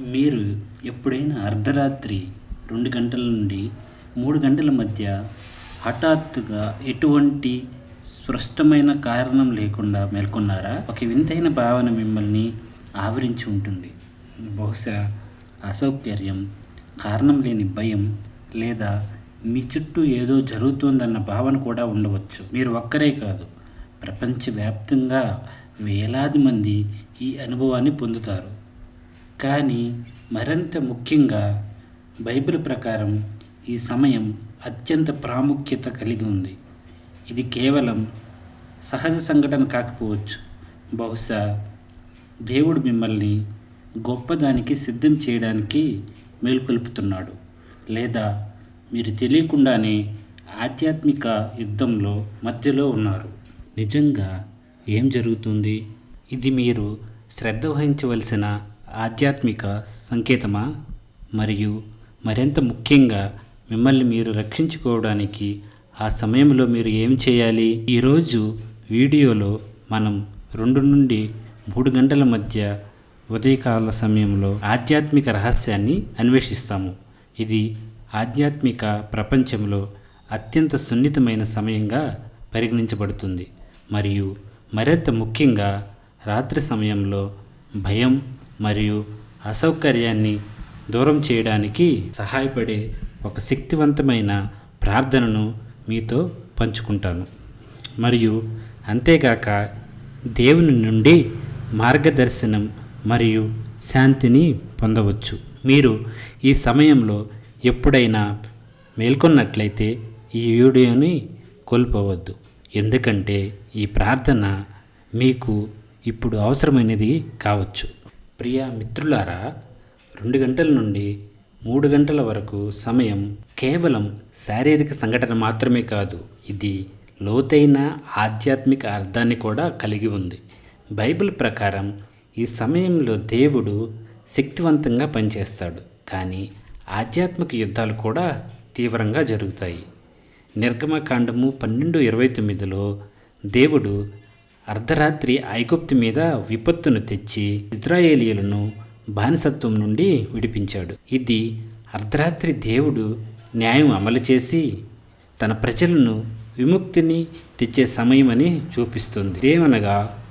మీరు ఎప్పుడైనా అర్ధరాత్రి రెండు గంటల నుండి మూడు గంటల మధ్య హఠాత్తుగా ఎటువంటి స్పష్టమైన కారణం లేకుండా మేల్కొన్నారా? ఒక వింతైన భావన మిమ్మల్ని ఆవరించి ఉంటుంది. బహుశా అసౌకర్యం కారణం లేని భయం లేదా మీ చుట్టూ ఏదో జరుగుతోందన్న భావన కూడా ఉండవచ్చు. మీరు ఒక్కరే కాదు ప్రపంచవ్యాప్తంగా వేలాది మంది ఈ అనుభవాన్ని పొందుతారు. కానీ మరింత ముఖ్యంగా బైబిల్ ప్రకారం ఈ సమయం అత్యంత ప్రాముఖ్యత కలిగి ఉంది. ఇది కేవలం సహజ సంఘటన కాకపోవచ్చు. బహుశా దేవుడు మిమ్మల్ని గొప్పదానికి సిద్ధం చేయడానికి మేల్కొల్పుతున్నాడు. లేదా మీరు తెలియకుండానే ఆధ్యాత్మిక యుద్ధంలో మధ్యలో ఉన్నారు. నిజంగా ఏం జరుగుతుంది? ఇది మీరు శ్రద్ధ వహించవలసిన ఆధ్యాత్మిక సంకేతమా? మరియు మరింత ముఖ్యంగా మిమ్మల్ని మీరు రక్షించుకోవడానికి ఆ సమయంలో మీరు ఏం చేయాలి? ఈరోజు వీడియోలో మనం రెండు నుండి మూడు గంటల మధ్య ఉదయకాల సమయంలో ఆధ్యాత్మిక రహస్యాన్ని అన్వేషిస్తాము. ఇది ఆధ్యాత్మిక ప్రపంచంలో అత్యంత సున్నితమైన సమయంగా పరిగణించబడుతుంది. మరియు మరింత ముఖ్యంగా రాత్రి సమయంలో భయం మరియు అసౌకర్యాన్ని దూరం చేయడానికి సహాయపడే ఒక శక్తివంతమైన ప్రార్థనను మీతో పంచుకుంటాను. మరియు అంతేగాక దేవుని నుండి మార్గదర్శనం మరియు శాంతిని పొందవచ్చు. మీరు ఈ సమయంలో ఎప్పుడైనా మేల్కొన్నట్లయితే ఈ వీడియోని కోల్పోవద్దు. ఎందుకంటే ఈ ప్రార్థన మీకు ఇప్పుడు అవసరమైనది కావచ్చు. ప్రియ మిత్రులారా రెండు గంటల నుండి మూడు గంటల వరకు సమయం కేవలం శారీరక సంఘటన మాత్రమే కాదు ఇది లోతైన ఆధ్యాత్మిక అర్థాన్ని కూడా కలిగి ఉంది. బైబిల్ ప్రకారం ఈ సమయంలో దేవుడు శక్తివంతంగా పనిచేస్తాడు కానీ ఆధ్యాత్మిక యుద్ధాలు కూడా తీవ్రంగా జరుగుతాయి. నిర్గమకాండము పన్నెండు ఇరవై తొమ్మిదిలో దేవుడు అర్ధరాత్రి ఐగుప్తు మీద విపత్తును తెచ్చి ఇజ్రాయేలీలను బానిసత్వం నుండి విడిపించాడు. ఇది అర్ధరాత్రి దేవుడు న్యాయం అమలు చేసి తన ప్రజలను విముక్తిని తెచ్చే సమయమని చూపిస్తుంది. దేవనగా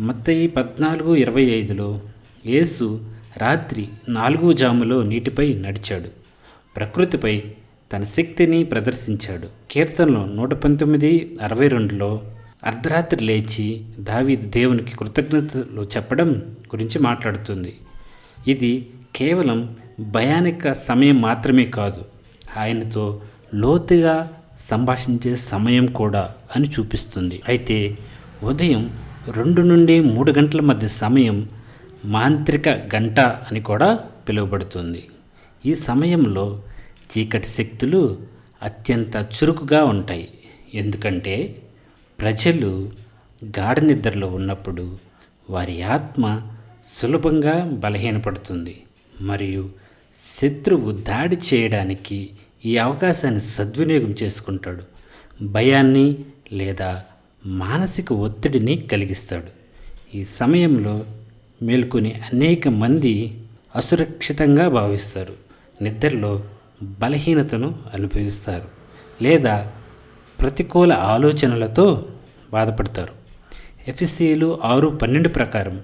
మత్తయి పద్నాలుగు ఇరవై ఐదులో యేసు రాత్రి నాలుగు జాములో నీటిపై నడిచాడు. ప్రకృతిపై తన శక్తిని ప్రదర్శించాడు. కీర్తనలో నూట పంతొమ్మిది అరవై రెండులో అర్ధరాత్రి లేచి దావీదు దేవునికి కృతజ్ఞతలు చెప్పడం గురించి మాట్లాడుతుంది. ఇది కేవలం భయానిక సమయం మాత్రమే కాదు ఆయనతో లోతుగా సంభాషించే సమయం కూడా అని చూపిస్తుంది. అయితే ఉదయం రెండు నుండి మూడు గంటల మధ్య సమయం మాంత్రిక గంట అని కూడా పిలువబడుతుంది. ఈ సమయంలో చీకటి శక్తులు అత్యంత చురుకుగా ఉంటాయి. ఎందుకంటే ప్రజలు గాఢ నిద్రలో ఉన్నప్పుడు వారి ఆత్మ సులభంగా బలహీనపడుతుంది మరియు శత్రువు దాడి చేయడానికి ఈ అవకాశాన్ని సద్వినియోగం చేసుకుంటాడు. భయాన్ని లేదా మానసిక ఒత్తిడిని కలిగిస్తాడు. ఈ సమయంలో మేల్కొని అనేక మంది అసురక్షితంగా భావిస్తారు. నిద్రలో బలహీనతను అనుభవిస్తారు. లేదా ప్రతికూల ఆలోచనలతో బాధపడతారు. ఎఫ్ఎస్సీలు ఆరు పన్నెండు ప్రకారం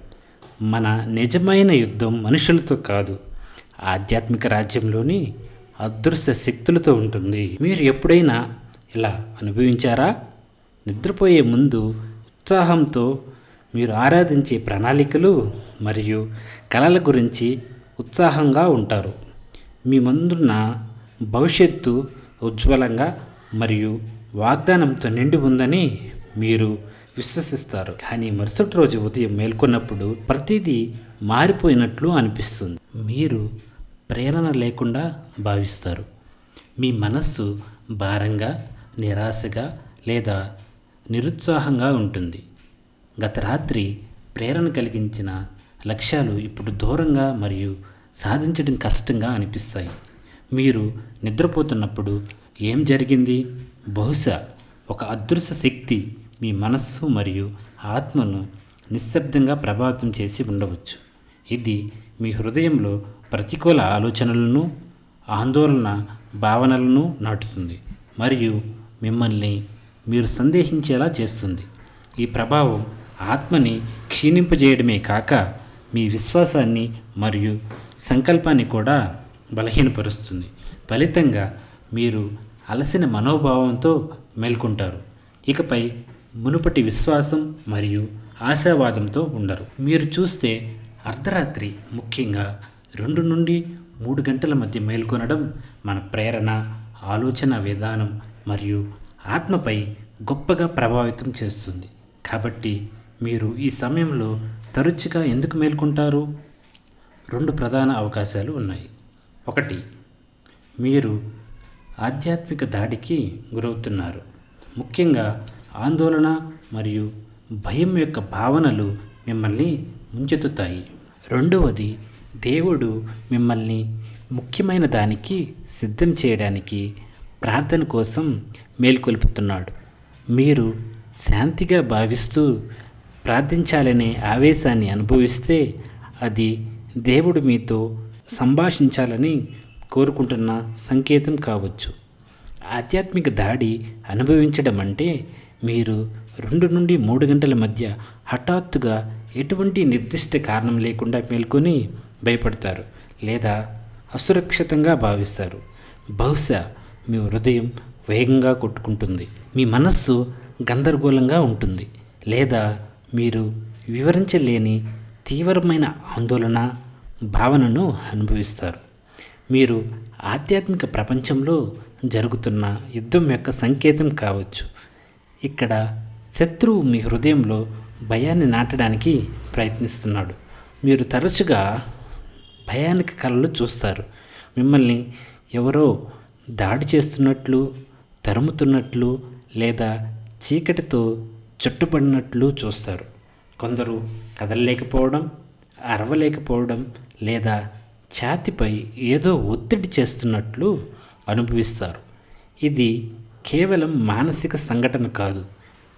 మన నిజమైన యుద్ధం మనుషులతో కాదు ఆధ్యాత్మిక రాజ్యంలోని అదృశ్య శక్తులతో ఉంటుంది. మీరు ఎప్పుడైనా ఇలా అనుభవించారా? నిద్రపోయే ముందు ఉత్సాహంతో మీరు ఆరాధించే ప్రణాళికలు మరియు కళల గురించి ఉత్సాహంగా ఉంటారు. మీ ముందున్న భవిష్యత్తు ఉజ్వలంగా మరియు వాగ్దానంతో నిండి ఉందని మీరు విశ్వసిస్తారు. కానీ మరుసటి రోజు ఉదయం మేల్కొన్నప్పుడు ప్రతిదీ మారిపోయినట్లు అనిపిస్తుంది. మీరు ప్రేరణ లేకుండా భావిస్తారు. మీ మనస్సు భారంగా నిరాశగా లేదా నిరుత్సాహంగా ఉంటుంది. గత రాత్రి ప్రేరణ కలిగించిన లక్ష్యాలు ఇప్పుడు దూరంగా మరియు సాధించడం కష్టంగా అనిపిస్తాయి. మీరు నిద్రపోతున్నప్పుడు ఏం జరిగింది? బహుశా ఒక అదృశ్య శక్తి మీ మనస్సు మరియు ఆత్మను నిశ్శబ్దంగా ప్రభావితం చేసి ఉండవచ్చు. ఇది మీ హృదయంలో ప్రతికూల ఆలోచనలను ఆందోళన భావనలను నాటుతుంది మరియు మిమ్మల్ని మీరు సందేహించేలా చేస్తుంది. ఈ ప్రభావం ఆత్మని క్షీణింపజేయడమే కాక మీ విశ్వాసాన్ని మరియు సంకల్పాన్ని కూడా బలహీనపరుస్తుంది. ఫలితంగా మీరు అలసిన మనోభావంతో మేల్కొంటారు. ఇకపై మునుపటి విశ్వాసం మరియు ఆశావాదంతో ఉండరు. మీరు చూస్తే అర్ధరాత్రి ముఖ్యంగా రెండు నుండి మూడు గంటల మధ్య మేల్కొనడం మన ప్రేరణ ఆలోచన విధానం మరియు ఆత్మపై గొప్పగా ప్రభావితం చేస్తుంది. కాబట్టి మీరు ఈ సమయంలో తరచుగా ఎందుకు మేల్కొంటారు? రెండు ప్రధాన అవకాశాలు ఉన్నాయి. ఒకటి మీరు ఆధ్యాత్మిక దాడికి గురవుతున్నారు. ముఖ్యంగా ఆందోళన మరియు భయం యొక్క భావనలు మిమ్మల్ని ముంచెత్తుతాయి. రెండవది దేవుడు మిమ్మల్ని ముఖ్యమైన దానికి సిద్ధం చేయడానికి ప్రార్థన కోసం మేల్కొల్పుతున్నాడు. మీరు శాంతిగా భావిస్తూ ప్రార్థించాలనే ఆవేశాన్ని అనుభవిస్తే అది దేవుడు మీతో సంభాషించాలని కోరుకుంటున్న సంకేతం కావచ్చు. ఆధ్యాత్మిక దాడి అనుభవించడం అంటే మీరు రెండు నుండి మూడు గంటల మధ్య హఠాత్తుగా ఎటువంటి నిర్దిష్ట కారణం లేకుండా మేల్కొని భయపడతారు లేదా అసురక్షితంగా భావిస్తారు. బహుశా మీ హృదయం వేగంగా కొట్టుకుంటుంది. మీ మనస్సు గందరగోళంగా ఉంటుంది. లేదా మీరు వివరించలేని తీవ్రమైన ఆందోళన భావనను అనుభవిస్తారు. మీరు ఆధ్యాత్మిక ప్రపంచంలో జరుగుతున్న యుద్ధం యొక్క సంకేతం కావచ్చు. ఇక్కడ శత్రువు మీ హృదయంలో భయాన్ని నాటడానికి ప్రయత్నిస్తున్నాడు. మీరు తరచుగా భయానికి కళలు చూస్తారు. మిమ్మల్ని ఎవరో దాడి చేస్తున్నట్లు తరుముతున్నట్లు లేదా చీకటితో చుట్టుపడినట్లు చూస్తారు. కొందరు కదలలేకపోవడం అరవలేకపోవడం లేదా ఛాతిపై ఏదో ఒత్తిడి చేస్తున్నట్లు అనుభవిస్తారు. ఇది కేవలం మానసిక సంఘటన కాదు.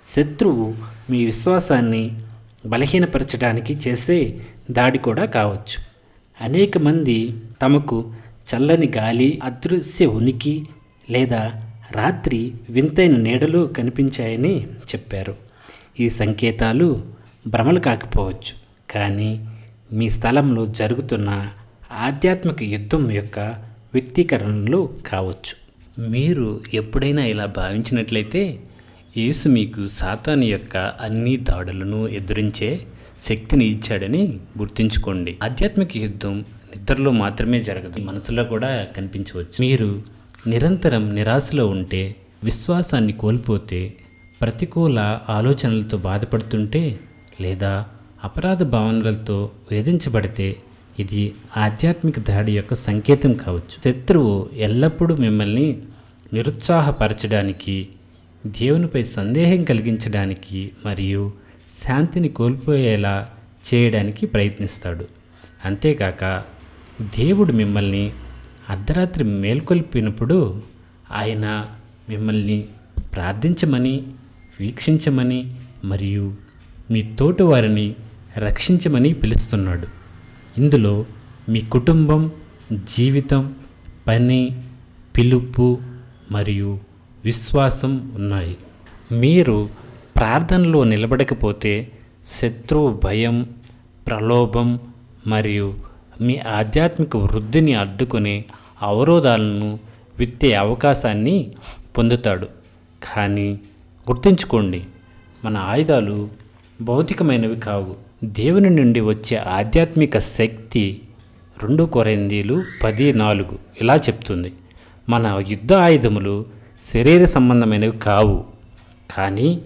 శత్రువు మీ విశ్వాసాన్ని బలహీనపరచడానికి చేసే దాడి కూడా కావచ్చు. అనేక మంది తమకు చల్లని గాలి అదృశ్య ఉనికి లేదా రాత్రి వింతైన నీడలు కనిపించాయని చెప్పారు. ఈ సంకేతాలు భ్రమలు కాకపోవచ్చు. కానీ మీ స్థలంలో జరుగుతున్న ఆధ్యాత్మిక యుద్ధం యొక్క వ్యక్తీకరణలు కావచ్చు. మీరు ఎప్పుడైనా ఇలా భావించినట్లయితే యేసు మీకు సాతాను యొక్క అన్ని దాడులను ఎదురించే శక్తిని ఇచ్చాడని గుర్తుంచుకోండి. ఆధ్యాత్మిక యుద్ధం నిద్రలో మాత్రమే జరగదు. మనసులో కూడా కనిపించవచ్చు. మీరు నిరంతరం నిరాశలో ఉంటే విశ్వాసాన్ని కోల్పోతే ప్రతికూల ఆలోచనలతో బాధపడుతుంటే లేదా అపరాధ భావనలతో వేధించబడితే ఇది ఆధ్యాత్మిక దాడి యొక్క సంకేతం కావచ్చు. శత్రువు ఎల్లప్పుడూ మిమ్మల్ని నిరుత్సాహపరచడానికి దేవునిపై సందేహం కలిగించడానికి మరియు శాంతిని కోల్పోయేలా చేయడానికి ప్రయత్నిస్తాడు. అంతేకాక దేవుడు మిమ్మల్ని అర్ధరాత్రి మేల్కొల్పినప్పుడు ఆయన మిమ్మల్ని ప్రార్థించమని వీక్షించమని మరియు మీ తోటి వారిని రక్షించమని పిలుస్తున్నాడు. ఇందులో మీ కుటుంబం జీవితం పని పిలుపు మరియు విశ్వాసం ఉన్నాయి. మీరు ప్రార్థనలో నిలబడకపోతే శత్రువు భయం ప్రలోభం మరియు మీ ఆధ్యాత్మిక వృద్ధిని అడ్డుకునే అవరోధాలను విత్తే అవకాశాన్ని పొందుతాడు. కానీ గుర్తుంచుకోండి మన ఆయుధాలు భౌతికమైనవి కావు. దేవుని నుండి వచ్చే ఆధ్యాత్మిక శక్తి రెండు కొరిందీలు పది నాలుగు ఇలా చెప్తుంది. మన యుద్ధ ఆయుధములు శరీర సంబంధమైనవి కావు. కానీ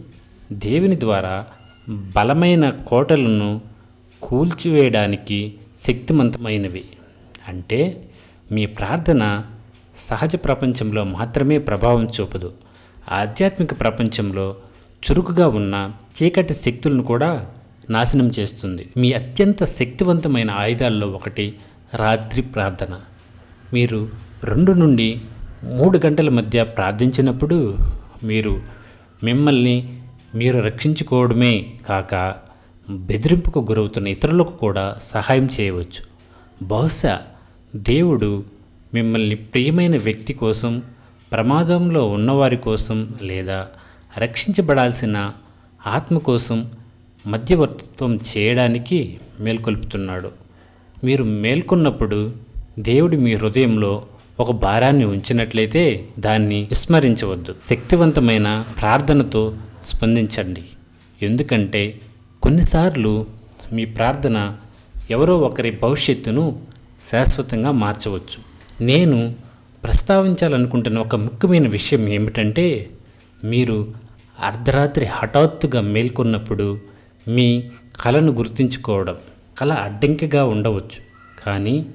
దేవుని ద్వారా బలమైన కోటలను కూల్చివేయడానికి శక్తివంతమైనవి అంటే మీ ప్రార్థన సహజ ప్రపంచంలో మాత్రమే ప్రభావం చూపదు. ఆధ్యాత్మిక ప్రపంచంలో చురుకుగా ఉన్న చీకటి శక్తులను కూడా నాశనం చేస్తుంది. మీ అత్యంత శక్తివంతమైన ఆయుధాల్లో ఒకటి రాత్రి ప్రార్థన. మీరు రెండు నుండి మూడు గంటల మధ్య ప్రార్థించినప్పుడు మీరు మిమ్మల్ని మీరు రక్షించుకోవడమే కాక బెదిరింపుకు గురవుతున్న ఇతరులకు కూడా సహాయం చేయవచ్చు. బహుశా దేవుడు మిమ్మల్ని ప్రియమైన వ్యక్తి కోసం ప్రమాదంలో ఉన్నవారి కోసం లేదా రక్షించబడాల్సిన ఆత్మ కోసం మధ్యవర్తిత్వం చేయడానికి మేల్కొల్పుతున్నాడు. మీరు మేల్కొన్నప్పుడు దేవుడు మీ హృదయంలో ఒక భారాన్ని ఉంచినట్లయితే దాన్ని విస్మరించవద్దు. శక్తివంతమైన ప్రార్థనతో స్పందించండి. ఎందుకంటే కొన్నిసార్లు మీ ప్రార్థన ఎవరో ఒకరి భవిష్యత్తును శాశ్వతంగా మార్చవచ్చు. నేను ప్రస్తావించాలనుకుంటున్న ఒక ముఖ్యమైన విషయం ఏమిటంటే మీరు అర్ధరాత్రి హఠాత్తుగా మేల్కొన్నప్పుడు మీ కళను గుర్తుంచుకోవడం కళ అడ్డంకిగా ఉండవచ్చు. కానీ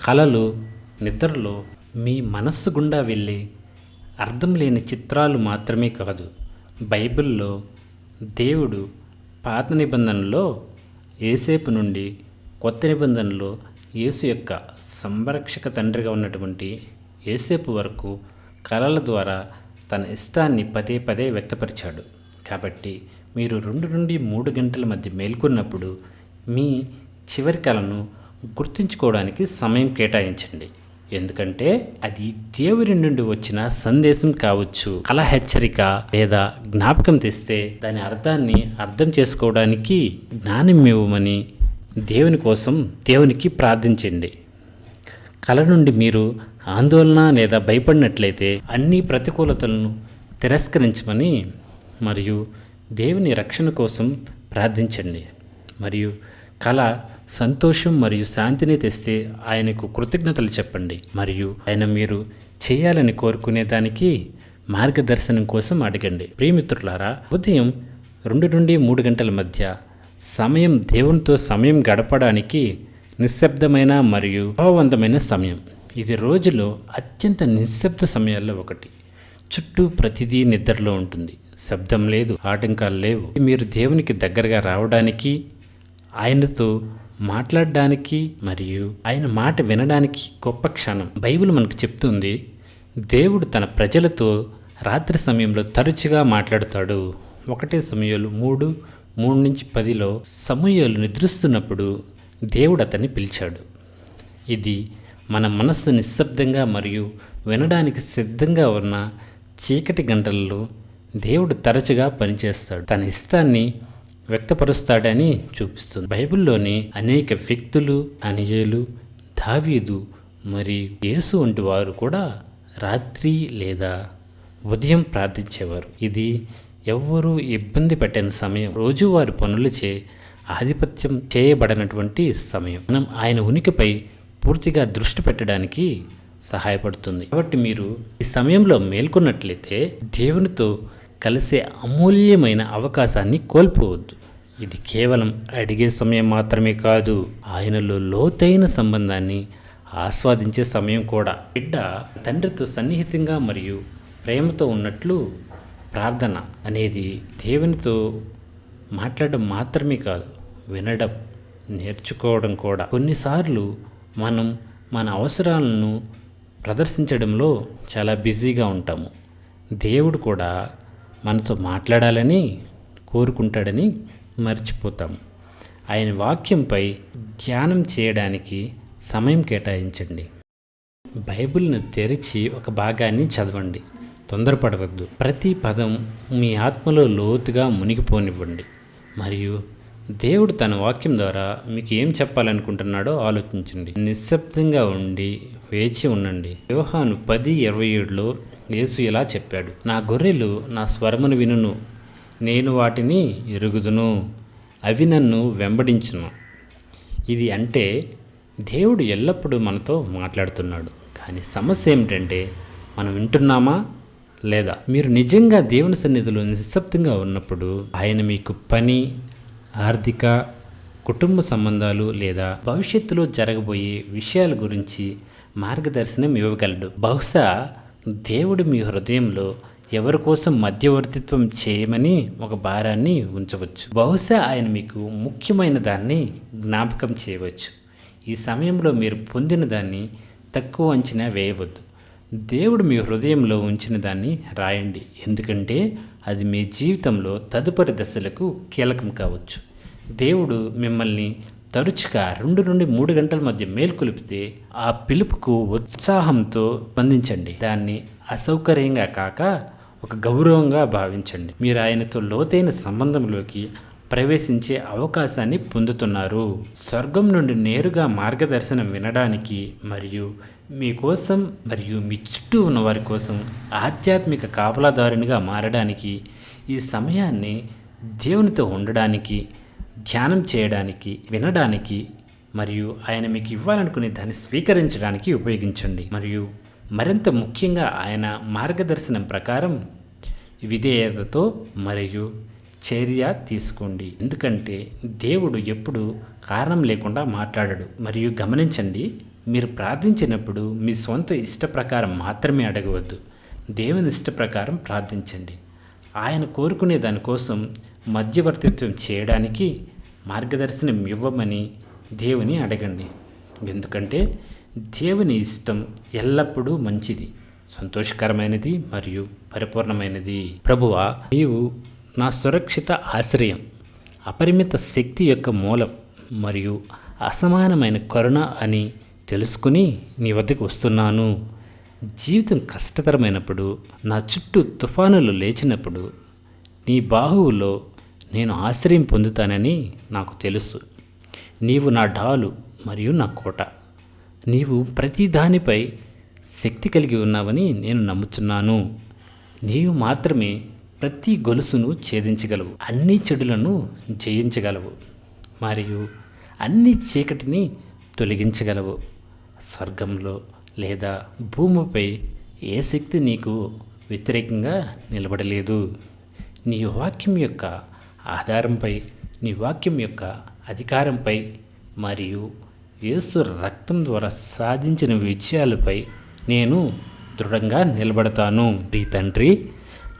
కళలు నిద్రలో మీ మనస్సు గుండా వెళ్ళే అర్థం లేని చిత్రాలు మాత్రమే కాదు. బైబిల్లో దేవుడు పాత నిబంధనలో ఏసేపు నుండి కొత్త నిబంధనలో యేసు యొక్క సంరక్షక తండ్రిగా ఉన్నటువంటి ఏసేపు వరకు కళల ద్వారా తన ఇష్టాన్ని పదే పదే వ్యక్తపరిచాడు. కాబట్టి మీరు రెండు నుండి మూడు గంటల మధ్య మేల్కొన్నప్పుడు మీ చివరి కళను గుర్తుంచుకోవడానికి సమయం కేటాయించండి. ఎందుకంటే అది దేవుని నుండి వచ్చిన సందేశం కావచ్చు. కళ హెచ్చరిక లేదా జ్ఞాపకం తెస్తే దాని అర్థాన్ని అర్థం చేసుకోవడానికి జ్ఞానం ఇవ్వమని దేవుని కోసం దేవునికి ప్రార్థించండి. కళ నుండి మీరు ఆందోళన లేదా భయపడినట్లయితే అన్ని ప్రతికూలతలను తిరస్కరించమని మరియు దేవుని రక్షణ కోసం ప్రార్థించండి. మరియు కళ సంతోషం మరియు శాంతిని తెస్తే ఆయనకు కృతజ్ఞతలు చెప్పండి. మరియు ఆయన మీరు చేయాలని కోరుకునే దానికి మార్గదర్శనం కోసం అడగండి. ప్రియమిత్రులారా ఉదయం రెండు నుండి మూడు గంటల మధ్య సమయం దేవునితో సమయం గడపడానికి నిశ్శబ్దమైన మరియు భావవంతమైన సమయం. ఇది రోజులో అత్యంత నిశ్శబ్ద సమయాల్లో ఒకటి. చుట్టూ ప్రతిదీ నిద్రలో ఉంటుంది. శబ్దం లేదు ఆటంకాలు లేవు. మీరు దేవునికి దగ్గరగా రావడానికి ఆయనతో మాట్లాడడానికి మరియు ఆయన మాట వినడానికి గొప్ప క్షణం. బైబిల్ మనకు చెప్తుంది దేవుడు తన ప్రజలతో రాత్రి సమయంలో తరచుగా మాట్లాడుతాడు. ఒకటే సమయాలు మూడు మూడు నుంచి పదిలో సమయాలు నిద్రిస్తున్నప్పుడు దేవుడు అతన్ని పిలిచాడు. ఇది మన మనస్సు నిశ్శబ్దంగా మరియు వినడానికి సిద్ధంగా ఉన్న చీకటి గంటలలో దేవుడు తరచుగా పనిచేస్తాడు. తన ఇష్టాన్ని వ్యక్తపరుస్తాడని చూపిస్తుంది. బైబిల్లోని అనేక వ్యక్తులు అనిజలు దావీదు మరియు యేసు వంటి వారు కూడా రాత్రి లేదా ఉదయం ప్రార్థించేవారు. ఇది ఎవ్వరూ ఇబ్బంది పెట్టని సమయం. రోజువారి పనులచే ఆధిపత్యం చేయబడినటువంటి సమయం. మనం ఆయన ఉనికిపై పూర్తిగా దృష్టి పెట్టడానికి సహాయపడుతుంది. కాబట్టి మీరు ఈ సమయంలో మేల్కొన్నట్లయితే దేవునితో కలిసే అమూల్యమైన అవకాశాన్ని కోల్పోవద్దు. ఇది కేవలం అడిగే సమయం మాత్రమే కాదు ఆయనలో లోతైన సంబంధాన్ని ఆస్వాదించే సమయం కూడా. బిడ్డ తండ్రితో సన్నిహితంగా మరియు ప్రేమతో ఉన్నట్లు ప్రార్థన అనేది దేవునితో మాట్లాడడం మాత్రమే కాదు వినడం నేర్చుకోవడం కూడా. కొన్నిసార్లు మనం మన అవసరాలను ప్రదర్శించడంలో చాలా బిజీగా ఉంటాము. దేవుడు కూడా మనతో మాట్లాడాలని కోరుకుంటాడని మర్చిపోతాం. ఆయన వాక్యంపై ధ్యానం చేయడానికి సమయం కేటాయించండి. బైబిల్ను తెరిచి ఒక భాగాన్ని చదవండి. తొందరపడవద్దు. ప్రతి పదం మీ ఆత్మలో లోతుగా మునిగిపోనివ్వండి. మరియు దేవుడు తన వాక్యం ద్వారా మీకు ఏం చెప్పాలనుకుంటున్నాడో ఆలోచించండి. నిశ్శబ్దంగా ఉండి వేచి ఉండండి. వ్యూహాను పది ఇరవై ఏడులో యేసు ఇలా చెప్పాడు నా గొర్రెలు నా స్వరమును వినును నేను వాటిని ఎరుగుదును అవి నన్ను వెంబడించును. ఇది అంటే దేవుడు ఎల్లప్పుడూ మనతో మాట్లాడుతున్నాడు కానీ సమస్య ఏమిటంటే మనం వింటున్నామా లేదా? మీరు నిజంగా దేవుని సన్నిధిలో నిశ్శబ్దంగా ఉన్నప్పుడు ఆయన మీకు పని ఆర్థిక కుటుంబ సంబంధాలు లేదా భవిష్యత్తులో జరగబోయే విషయాల గురించి మార్గదర్శనం ఇవ్వగలడు. బహుశా దేవుడు మీ హృదయంలో ఎవరి కోసం మధ్యవర్తిత్వం చేయమని ఒక భారాన్ని ఉంచవచ్చు. బహుశా ఆయన మీకు ముఖ్యమైన దాన్ని జ్ఞాపకం చేయవచ్చు. ఈ సమయంలో మీరు పొందిన దాన్ని తక్కువ అంచనా వేయవద్దు. దేవుడు మీ హృదయంలో ఉంచిన దాన్ని రాయండి. ఎందుకంటే అది మీ జీవితంలో తదుపరి దశలకు కీలకం కావచ్చు. దేవుడు మిమ్మల్ని తరచుగా రెండు నుండి మూడు గంటల మధ్య మేల్కొలిపితే ఆ పిలుపుకు ఉత్సాహంతో స్పందించండి. దాన్ని అసౌకర్యంగా కాక ఒక గౌరవంగా భావించండి. మీరు ఆయనతో లోతైన సంబంధంలోకి ప్రవేశించే అవకాశాన్ని పొందుతున్నారు. స్వర్గం నుండి నేరుగా మార్గదర్శనం వినడానికి మరియు మీకోసం మరియు మీ చుట్టూ ఉన్న వారి కోసం ఆధ్యాత్మిక కాపలాదారునిగా మారడానికి ఈ సమయాన్ని దేవునితో ఉండడానికి ధ్యానం చేయడానికి వినడానికి మరియు ఆయన మీకు ఇవ్వాలనుకునే దాన్ని స్వీకరించడానికి ఉపయోగించండి. మరియు మరింత ముఖ్యంగా ఆయన మార్గదర్శనం ప్రకారం విధేయతతో మరియు చర్య తీసుకోండి. ఎందుకంటే దేవుడు ఎప్పుడు కారణం లేకుండా మాట్లాడడు. మరియు గమనించండి మీరు ప్రార్థించినప్పుడు మీ సొంత ఇష్ట ప్రకారం మాత్రమే అడగవద్దు. దేవుని ఇష్ట ప్రకారం ప్రార్థించండి. ఆయన కోరుకునే దానికోసం మధ్యవర్తిత్వం చేయడానికి మార్గదర్శనం ఇవ్వమని దేవుని అడగండి. ఎందుకంటే దేవుని ఇష్టం ఎల్లప్పుడూ మంచిది సంతోషకరమైనది మరియు పరిపూర్ణమైనది. ప్రభువా నీవు నా సురక్షిత ఆశ్రయం అపరిమిత శక్తి యొక్క మూలం మరియు అసమానమైన కరుణ అని తెలుసుకుని నీ వద్దకు వస్తున్నాను. జీవితం కష్టతరమైనప్పుడు నా చుట్టూ తుఫానులు లేచినప్పుడు నీ బాహువులో నేను ఆశ్రయం పొందుతానని నాకు తెలుసు. నీవు నా ఢాలు మరియు నా కోట. నీవు ప్రతి దానిపై శక్తి కలిగి ఉన్నావని నేను నమ్ముతున్నాను నీవు మాత్రమే ప్రతి గొలుసును ఛేదించగలవు. అన్ని చెడులను జయించగలవు మరియు అన్ని చీకటిని తొలగించగలవు. స్వర్గంలో లేదా భూమిపై ఏ శక్తి నీకు వ్యతిరేకంగా నిలబడలేదు. నీ వాక్యం యొక్క ఆధారంపై నీ వాక్యం యొక్క అధికారంపై మరియు యేసు రక్తం ద్వారా సాధించిన విజయాలపై నేను దృఢంగా నిలబడతాను. నీ తండ్రి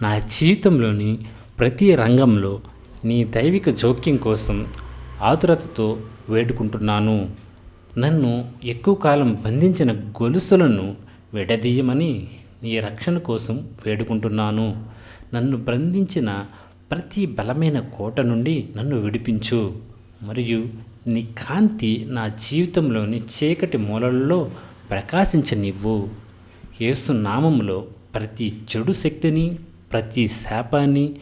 నా జీవితంలోని ప్రతి రంగంలో నీ దైవిక జోక్యం కోసం ఆతురతతో వేడుకుంటున్నాను. నన్ను ఎక్కువ కాలం బంధించిన గొలుసులను విడదీయమని నీ రక్షణ కోసం వేడుకుంటున్నాను. నన్ను బంధించిన ప్రతి బలమైన కోట నుండి నన్ను విడిపించు. మరియు నీ కాంతి నా జీవితంలోని చీకటి మూలల్లో ప్రకాశించనివ్వు. యేసు నామంలో ప్రతి చెడు శక్తిని ప్రతి శాపాన్ని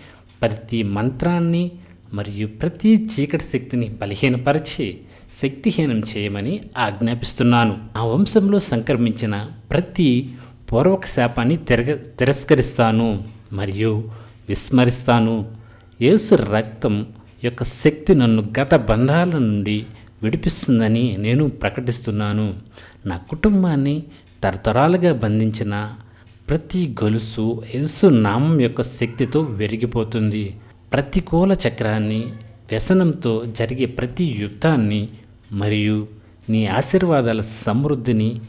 ప్రతి మంత్రాన్ని మరియు ప్రతి చీకటి శక్తిని బలహీనపరిచి శక్తిహీనం చేయమని ఆజ్ఞాపిస్తున్నాను. ఆ వంశంలో సంక్రమించిన ప్రతి పూర్వక శాపాన్ని తిరగ తిరస్కరిస్తాను. మరియు విస్మరిస్తాను. యేసు రక్తం యొక్క శక్తి నన్ను గత బంధాల నుండి విడిపిస్తుందని నేను ప్రకటిస్తున్నాను. నా కుటుంబాన్ని తరతరాలుగా బంధించిన ప్రతి గొలుసు యేసు నామం యొక్క శక్తితో వెరిగిపోతుంది. ప్రతికూల చక్రాన్ని వ్యసనంతో జరిగే ప్రతి యుద్ధాన్ని మరియు నీ ఆశీర్వాదాల సమృద్ధిని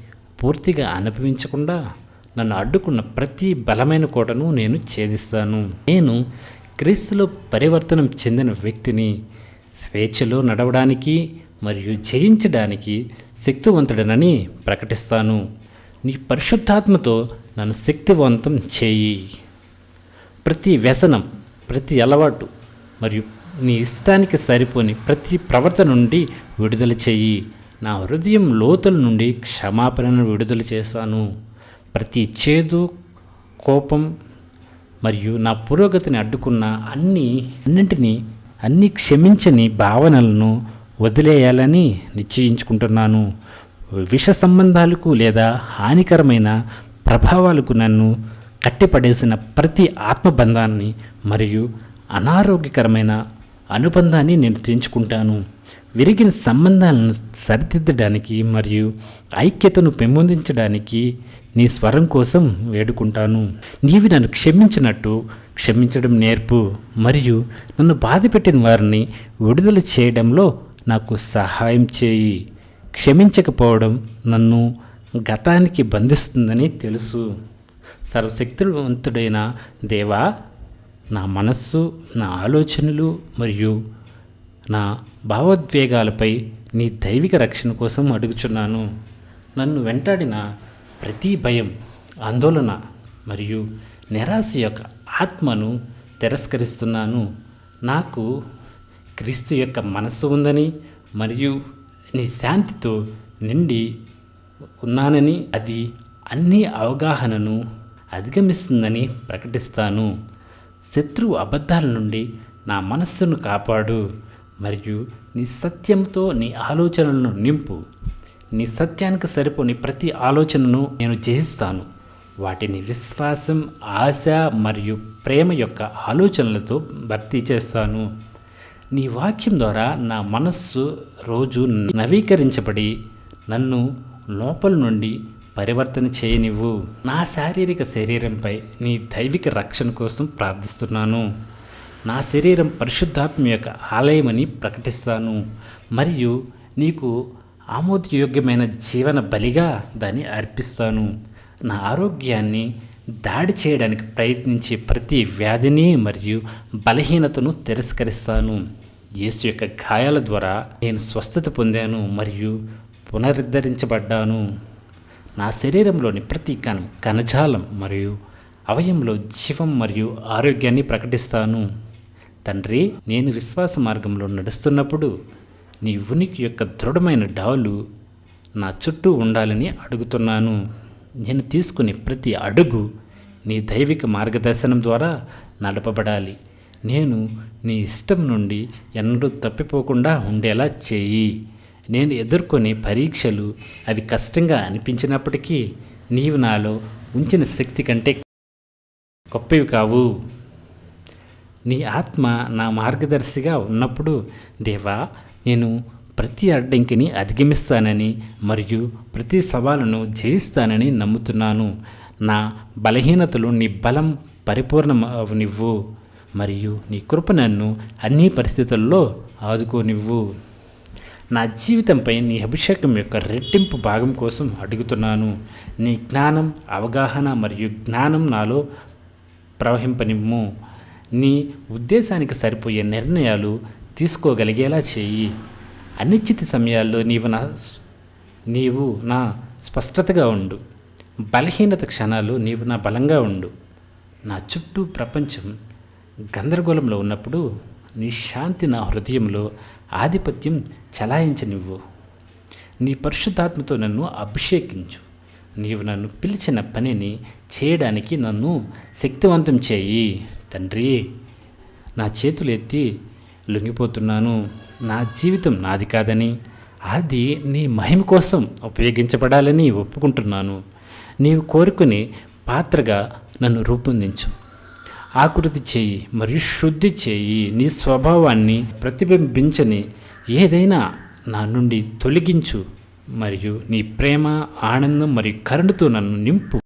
పూర్తిగా అనుభవించకుండా నన్ను అడ్డుకున్న ప్రతి బలమైన కోటను నేను ఛేదిస్తాను. నేను క్రీస్తులో పరివర్తనం చెందిన వ్యక్తిని స్వేచ్ఛలో నడవడానికి మరియు జయించడానికి శక్తివంతుడనని ప్రకటిస్తాను. నీ పరిశుద్ధాత్మతో నన్ను శక్తివంతం చేయి. ప్రతి వ్యసనం ప్రతి అలవాటు మరియు నీ ఇష్టానికి సరిపోని ప్రతి ప్రవర్తన నుండి విడుదల చెయ్యి నా హృదయం లోతుల నుండి క్షమాపణను విడుదల చేశాను ప్రతి చేదు కోపం మరియు నా పురోగతిని అడ్డుకున్న అన్ని అన్నింటినీ అన్ని క్షమించని భావనలను వదిలేయాలని నిశ్చయించుకుంటున్నాను. విష సంబంధాలకు లేదా హానికరమైన ప్రభావాలకు నన్ను కట్టిపడేసిన ప్రతి ఆత్మబంధాన్ని మరియు అనారోగ్యకరమైన అనుబంధాన్ని నేను తెంచుకుంటాను. విరిగిన సంబంధాలను సరిదిద్దడానికి మరియు ఐక్యతను పెంపొందించడానికి నీ స్వరం కోసం వేడుకుంటాను. నీవి నన్ను క్షమించినట్టు క్షమించడం నేర్పు. మరియు నన్ను బాధపెట్టిన వారిని విడుదల చేయడంలో నాకు సహాయం చేయి. క్షమించకపోవడం నన్ను గతానికి బంధిస్తుందని తెలుసు. సర్వశక్తివంతుడైన దేవా నా మనస్సు నా ఆలోచనలు మరియు నా భావోద్వేగాలపై నీ దైవిక రక్షణ కోసం అడుగుచున్నాను. నన్ను వెంటాడిన ప్రతి భయం ఆందోళన మరియు నిరాశ యొక్క ఆత్మను తిరస్కరిస్తున్నాను. నాకు క్రీస్తు యొక్క మనస్సు ఉందని మరియు నీ శాంతితో నిండి ఉన్నానని అది అన్ని అవగాహనను అధిగమిస్తుందని ప్రకటిస్తాను. శత్రువు అబద్ధాల నుండి నా మనస్సును కాపాడు మరియు నీ సత్యంతో నీ ఆలోచనలను నింపు. నీ సత్యానికి సరిపోని ప్రతి ఆలోచనను నేను జయిస్తాను. వాటిని విశ్వాసం ఆశ మరియు ప్రేమ యొక్క ఆలోచనలతో భర్తీ చేస్తాను. నీ వాక్యం ద్వారా నా మనస్సు రోజు నవీకరించబడి నన్ను లోపల నుండి పరివర్తన చేయనివ్వు. నా శారీరక శరీరంపై నీ దైవిక రక్షణ కోసం ప్రార్థిస్తున్నాను. నా శరీరం పరిశుద్ధాత్మ యొక్క ఆలయమని ప్రకటిస్తాను. మరియు నీకు ఆమోదయోగ్యమైన జీవన బలిగా దాన్ని అర్పిస్తాను. నా ఆరోగ్యాన్ని దాడి చేయడానికి ప్రయత్నించే ప్రతి వ్యాధిని మరియు బలహీనతను తిరస్కరిస్తాను. యేసు యొక్క గాయాల ద్వారా నేను స్వస్థత పొందాను మరియు పునరుద్ధరించబడ్డాను. నా శరీరంలోని ప్రతి కణం కణజాలం మరియు అవయంలో జీవం మరియు ఆరోగ్యాన్ని ప్రకటిస్తాను. తండ్రి నేను విశ్వాస మార్గంలో నడుస్తున్నప్పుడు నీ ఉనికి యొక్క దృఢమైన డాలు నా చుట్టూ ఉండాలని అడుగుతున్నాను. నేను తీసుకునే ప్రతి అడుగు నీ దైవిక మార్గదర్శనం ద్వారా నడపబడాలి. నేను నీ ఇష్టం నుండి ఎన్నడూ తప్పిపోకుండా ఉండేలా చేయి. నేను ఎదుర్కొనే పరీక్షలు అవి కష్టంగా అనిపించినప్పటికీ నీవు నాలో ఉంచిన శక్తి కంటే గొప్పవి కావు. నీ ఆత్మ నా మార్గదర్శిగా ఉన్నప్పుడు దేవా నేను ప్రతి అడ్డంకిని అధిగమిస్తానని మరియు ప్రతి సవాలును జయిస్తానని నమ్ముతున్నాను. నా బలహీనతలు నీ బలం పరిపూర్ణమవనివ్వు మరియు నీ కృప నన్ను అన్ని పరిస్థితుల్లో ఆదుకోనివ్వు. నా జీవితంపై నీ అభిషేకం యొక్క రెట్టింపు భాగం కోసం అడుగుతున్నాను. నీ జ్ఞానం అవగాహన మరియు జ్ఞానం నాలో ప్రవహింపనిమ్ము నీ ఉద్దేశానికి సరిపోయే నిర్ణయాలు తీసుకోగలిగేలా చేయి. అనిశ్చిత సమయాల్లో నీవు నా నీవు నా స్పష్టతగా ఉండు. బలహీనత క్షణాలు నీవు నా బలంగా ఉండు. నా చుట్టూ ప్రపంచం గందరగోళంలో ఉన్నప్పుడు నీ శాంతి నా హృదయంలో ఆధిపత్యం చలాయించనివ్వు. నీ పరిశుద్ధాత్మతో నన్ను అభిషేకించు. నీవు నన్ను పిలిచిన పనిని చేయడానికి నన్ను శక్తివంతం చేయి. తండ్రి నా చేతులు ఎత్తి లొంగిపోతున్నాను. నా జీవితం నాది కాదని అది నీ మహిమ కోసం ఉపయోగించబడాలని ఒప్పుకుంటున్నాను. నీవు కోరుకుని పాత్రగా నన్ను రూపొందించు. ఆకృతి చేయి మరియు శుద్ధి చేయి. నీ స్వభావాన్ని ప్రతిబింబించని ఏదైనా నా నుండి తొలగించు మరియు నీ ప్రేమ ఆనందం మరియు కరుణతో నన్ను నింపు.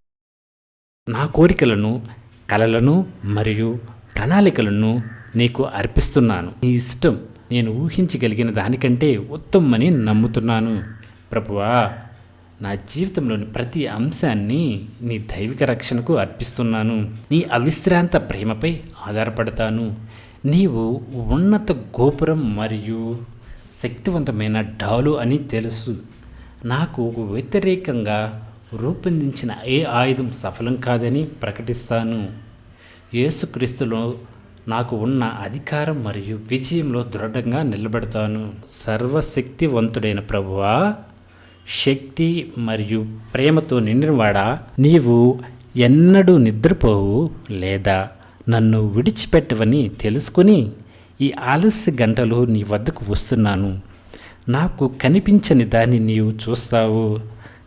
నా కోరికలను కలలను మరియు ప్రణాళికలను నీకు అర్పిస్తున్నాను. నీ ఇష్టం నేను ఊహించగలిగిన దానికంటే ఉత్తమని నమ్ముతున్నాను. ప్రభువా నా జీవితంలోని ప్రతి అంశాన్ని నీ దైవిక రక్షణకు అర్పిస్తున్నాను. నీ అవిశ్రాంత ప్రేమపై ఆధారపడతాను. నీవు ఉన్నత గోపురం మరియు శక్తివంతమైన డాలు అని తెలుసు. నాకు వ్యతిరేకంగా రూపొందించిన ఏ ఆయుధం సఫలం కాదని ప్రకటిస్తాను. యేసుక్రీస్తులో నాకు ఉన్న అధికారం మరియు విజయంలో దృఢంగా నిలబెడతాను. సర్వశక్తివంతుడైన ప్రభువా శక్తి మరియు ప్రేమతో నిండినవాడా నీవు ఎన్నడూ నిద్రపోవు లేదా నన్ను విడిచిపెట్టవని తెలుసుకుని ఈ ఆలస్య గంటలు నీ వద్దకు వస్తున్నాను. నాకు కనిపించని దాన్ని నీవు చూస్తావు.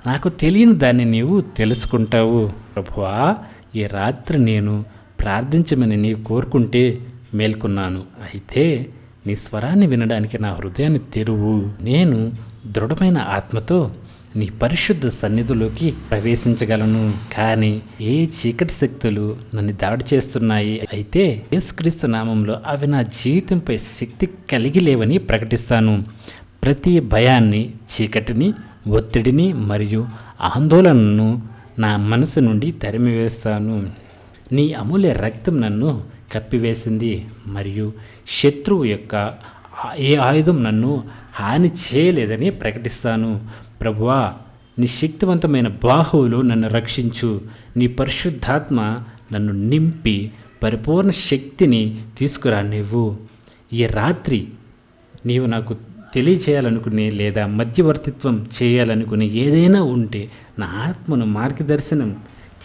నాకు తెలియని దాన్ని నీవు తెలుసుకుంటావు. ప్రభువా ఈ రాత్రి నేను ప్రార్థించమని నీవు కోరుకుంటే మేల్కొన్నాను. అయితే నీ స్వరాన్ని వినడానికి నా హృదయాన్ని తెరువు. నేను దృఢమైన ఆత్మతో నీ పరిశుద్ధ సన్నిధిలోకి ప్రవేశించగలను. కానీ ఏ చీకటి శక్తులు నన్ను దాడి చేస్తున్నాయి? అయితే యేసుక్రీస్తు నామంలో అవి నా జీవితంపై శక్తి కలిగి లేవని ప్రకటిస్తాను. ప్రతి భయాన్ని చీకటిని ఒత్తిడిని మరియు ఆందోళనను నా మనసు నుండి తరిమివేస్తాను. నీ అమూల్య రక్తం నన్ను కప్పివేసింది మరియు శత్రువు యొక్క ఏ ఆయుధం నన్ను హాని చేయలేదని ప్రకటిస్తాను. ప్రభువా నీ శక్తివంతమైన బాహువులు నన్ను రక్షించు. నీ పరిశుద్ధాత్మ నన్ను నింపి పరిపూర్ణ శక్తిని తీసుకురా నువ్వు ఈ రాత్రి నీవు నాకు తెలియచేయాలనుకునే లేదా మధ్యవర్తిత్వం చేయాలనుకునే ఏదైనా ఉంటే నా ఆత్మను మార్గదర్శనం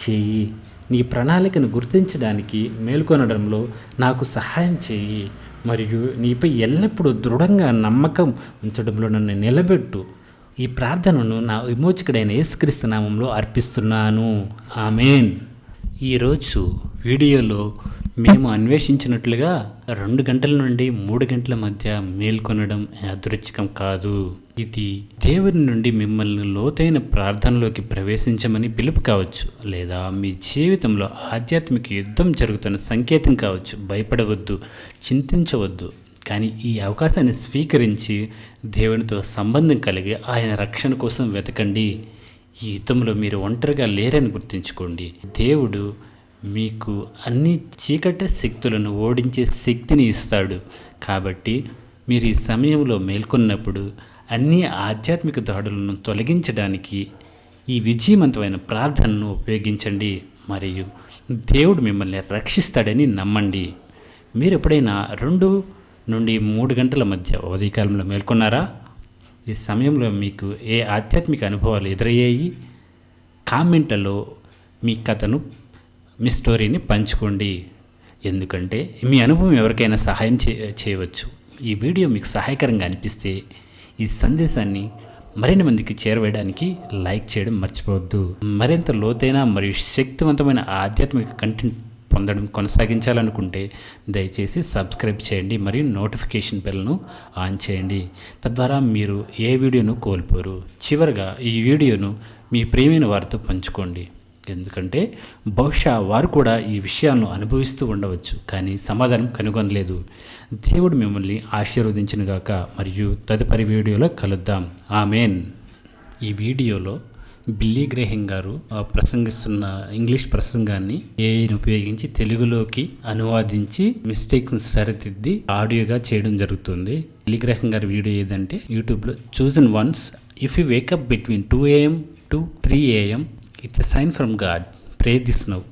చేయి. నీ ప్రణాళికను గుర్తించడానికి మేల్కొనడంలో నాకు సహాయం చేయి. మరియు నీపై ఎల్లప్పుడూ దృఢంగా నమ్మకం ఉంచడంలో నన్ను నిలబెట్టు. ఈ ప్రార్థనను నా విమోచకుడైన యేసుక్రీస్తు నామంలో అర్పిస్తున్నాను. ఆమెన్. ఈరోజు వీడియోలో మేము అన్వేషించినట్లుగా రెండు గంటల నుండి మూడు గంటల మధ్య మేల్కొనడం యాదృచ్ఛికం కాదు. ఇది దేవుని నుండి మిమ్మల్ని లోతైన ప్రార్థనలోకి ప్రవేశించమని పిలుపు కావచ్చు లేదా మీ జీవితంలో ఆధ్యాత్మిక యుద్ధం జరుగుతున్న సంకేతం కావచ్చు. భయపడవద్దు చింతించవద్దు. కానీ ఈ అవకాశాన్ని స్వీకరించి దేవునితో సంబంధం కలిగి ఆయన రక్షణ కోసం వెతకండి. ఈ యుద్ధంలో మీరు ఒంటరిగా లేరని గుర్తుంచుకోండి. దేవుడు మీకు అన్ని చీకటి శక్తులను ఓడించే శక్తిని ఇస్తాడు. కాబట్టి మీరు ఈ సమయంలో మేల్కొన్నప్పుడు అన్ని ఆధ్యాత్మిక దాడులను తొలగించడానికి ఈ విజయవంతమైన ప్రార్థనను ఉపయోగించండి. మరియు దేవుడు మిమ్మల్ని రక్షిస్తాడని నమ్మండి. మీరు ఎప్పుడైనా రెండు నుండి మూడు గంటల మధ్య ఉదయకాలంలో మేల్కొన్నారా? ఈ సమయంలో మీకు ఏ ఆధ్యాత్మిక అనుభవాలు ఎదురయ్యాయి? కామెంట్లలో మీ కథను మీ స్టోరీని పంచుకోండి. ఎందుకంటే మీ అనుభవం ఎవరికైనా సహాయం చే చేయవచ్చు. ఈ వీడియో మీకు సహాయకరంగా అనిపిస్తే ఈ సందేశాన్ని మరిన్ని మందికి చేరవేయడానికి లైక్ చేయడం మర్చిపోవద్దు. మరింత లోతైన మరియు శక్తివంతమైన ఆధ్యాత్మిక కంటెంట్ పొందడం కొనసాగించాలనుకుంటే దయచేసి సబ్స్క్రైబ్ చేయండి మరియు నోటిఫికేషన్ బెల్ను ఆన్ చేయండి. తద్వారా మీరు ఏ వీడియోను కోల్పోరు. చివరగా ఈ వీడియోను మీ ప్రియమైన వారితో పంచుకోండి. ఎందుకంటే బహుశా వారు కూడా ఈ విషయాలను అనుభవిస్తూ ఉండవచ్చు కానీ సమాధానం కనుగొనలేదు. దేవుడు మిమ్మల్ని ఆశీర్వదించినగాక మరియు తదుపరి వీడియోలో కలుద్దాం. ఆమెన్. ఈ వీడియోలో బిల్లీ గ్రేహిం గారు ఆ, ప్రసంగిస్తున్న ఇంగ్లీష్ ప్రసంగాన్ని ఏఐని ఉపయోగించి తెలుగులోకి అనువాదించి మిస్టేక్స్ సరిదిద్ది ఆడియోగా చేయడం జరుగుతుంది. బిల్లీ గ్రేహిం గారి వీడియో ఏదంటే యూట్యూబ్లో chosen ones. If you wake up between two A M to three A M It's a sign from God. Pray this now.